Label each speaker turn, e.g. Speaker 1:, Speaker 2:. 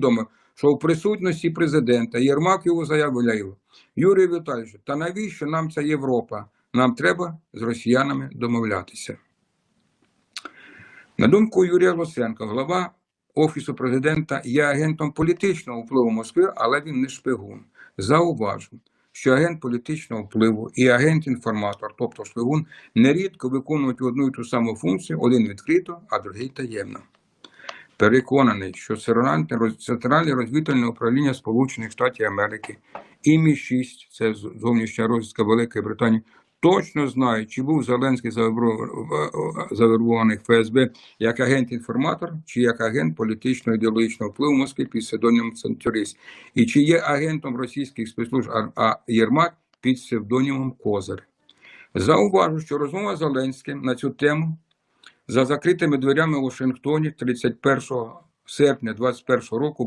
Speaker 1: повідомив, що в присутності президента Єрмак його заявляв. Юрій Віталійович, та навіщо нам ця Європа? Нам треба з росіянами домовлятися. На думку Юрія Луценка, голова Офісу президента є агентом політичного впливу Москви, але він не шпигун. Зауважу, що агент політичного впливу і агент-інформатор, тобто шпигун, нерідко виконують одну і ту саму функцію, один відкрито, а другий таємно. Переконаний, що Центральне роз- розвідувальне управління Сполучених Штатів Америки і Мі-6, це зовнішня розвідка Великої Британії, точно знають, чи був Зеленський завербований ФСБ як агент-інформатор, чи як агент політичного ідеологічного впливу Москви під псевдонімом Центурист, і чи є агентом російських спецслужб, а Єрмак під псевдонімом Козир. Зауважу, що розмова з Зеленським на цю тему за закритими дверями у Вашингтоні 31 серпня 2021 року